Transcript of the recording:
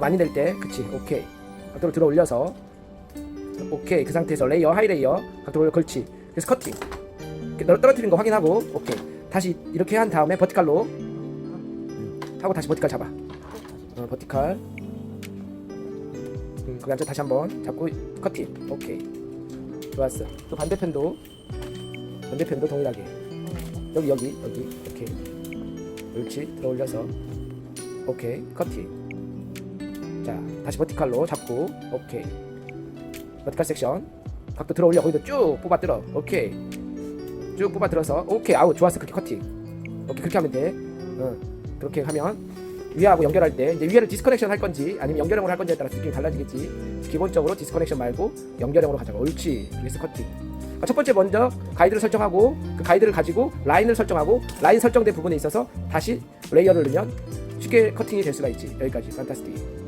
많이 낼 때 그치 오케이. 각도를 들어 올려서 오케이 그 상태에서 레이어 하이 레이어 각도를 걸치. 그래서 커팅. 떨어뜨리는 거 확인하고 오케이. 다시 이렇게 한 다음에 버티칼로. 음, 하고 다시 버티칼 잡아. 어, 버티칼. 음, 거기 앉아 다시 한번 잡고 커팅. 오케이. 좋았어. 또 반대편도 반대편도 동일하게. 여기 여기 여기. 이렇게 옳지. 들어 올려서. 오케이. 커팅 자 다시 버티칼로 잡고 오케이. 버티칼 섹션. 각도 들어 올려. 거기도 쭉 뽑아 들어. 오케이. 쭉 뽑아 들어서 오케이. 아우 좋았어. 그렇게 커팅. 오케이. 그렇게 하면 돼. 어, 그렇게 하면 위하고 연결할 때 이제 위에를 디스커넥션 할 건지 아니면 연결형으로 할 건지에 따라서 느낌이 달라지겠지. 기본적으로 디스커넥션 말고 연결형으로 가자고. 옳지. 그래서 커팅. 아, 첫 번째 먼저 가이드를 설정하고 그 가이드를 가지고 라인을 설정하고 라인 설정된 부분에 있어서 다시 레이어를 넣으면 쉽게 커팅이 될 수가 있지. 여기까지. 판타스틱